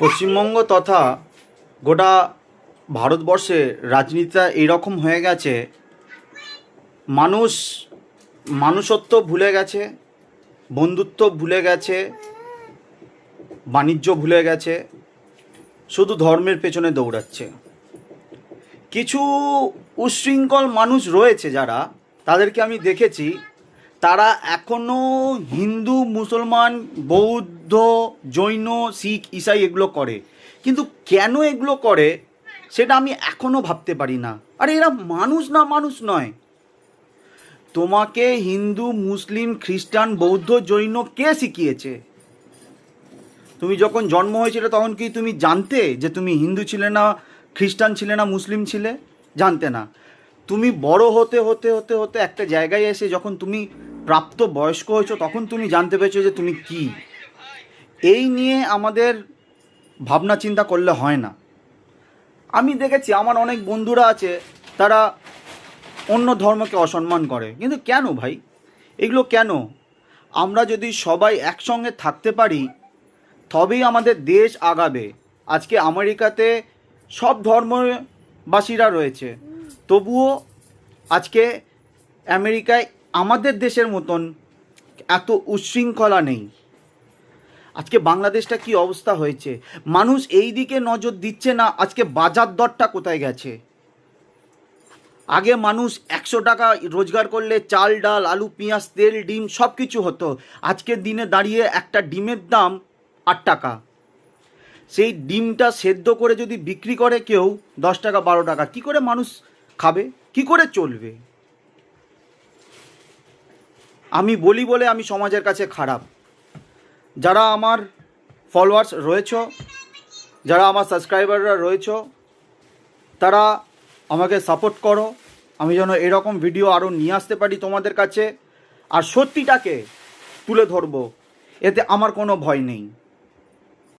পশ্চিমবঙ্গ তথা গোটা ভারতবর্ষে রাজনীতিটা এইরকম হয়ে গেছে, মানুষ, মানুষত্ব ভুলে গেছে, বন্ধুত্ব ভুলে গেছে, বাণিজ্য ভুলে গেছে, শুধু ধর্মের পেছনে দৌড়াচ্ছে। কিছু উশৃঙ্খল মানুষ রয়েছে যারা, তাদেরকে আমি দেখেছি, তারা এখনও হিন্দু, মুসলমান, বৌদ্ধ জৈন, শিখ, ইসাই এগুলো করে। কিন্তু কেন এগুলো করে, সেটা আমি এখনও ভাবতে পারি না। আরে এরা মানুষ না মানুষ নয়। তোমাকে হিন্দু, মুসলিম, খ্রিস্টান, বৌদ্ধ, জৈন কে শিখিয়েছে? তুমি যখন জন্ম হয়েছিল তখন কি তুমি জানতে যে তুমি হিন্দু ছিলে না, খ্রিস্টান ছিলে না, মুসলিম ছিলে? জানতে না। তুমি বড় হতে হতে হতে হতে একটা জায়গায় এসে যখন তুমি প্রাপ্ত বয়স্ক হয়েছো তখন তুমি জানতে পেরেছ যে তুমি কি। এই নিয়ে আমাদের ভাবনা চিন্তা করলে হয় না। আমি দেখেছি, আমার অনেক বন্ধুরা আছে, তারা অন্য ধর্মকে অসম্মান করে। কিন্তু কেন ভাই? এগুলো কেন? আমরা যদি সবাই একসঙ্গে থাকতে পারি, তবেই আমাদের দেশ আগাবে। আজকে আমেরিকাতে সব ধর্মবাসীরা রয়েছে। তবুও আজকে আমেরিকায় আমাদের দেশের মতন এত উচ্ছৃঙ্খলা নেই। আজকে বাংলাদেশটা কি অবস্থা হয়েছে? মানুষ এই দিকে নজর দিচ্ছে না, আজকে বাজার দরটা কোথায় গেছে? আগে মানুষ একশো টাকা রোজগার করলে চাল, ডাল, আলু, পেঁয়াজ, তেল, ডিম সব কিছু হতো। আজকের দিনে দাঁড়িয়ে একটা ডিমের দাম আট টাকা। সেই ডিমটা সেদ্ধ করে যদি বিক্রি করে কেউ, দশ টাকা, বারো টাকা, কি করে মানুষ খাবে? কি করে চলবে? আমি বলি বলে আমি সমাজের কাছে খারাপ। যারা আমার ফলোয়ার্স রয়েছ, যারা আমার সাবস্ক্রাইবাররা রয়েছ, তারা আমাকে সাপোর্ট করো। আমি যেন এরকম ভিডিও আরও নিয়ে আসতে পারি তোমাদের কাছে, আর সত্যিটাকে তুলে ধরবো। এতে আমার কোনো ভয় নেই।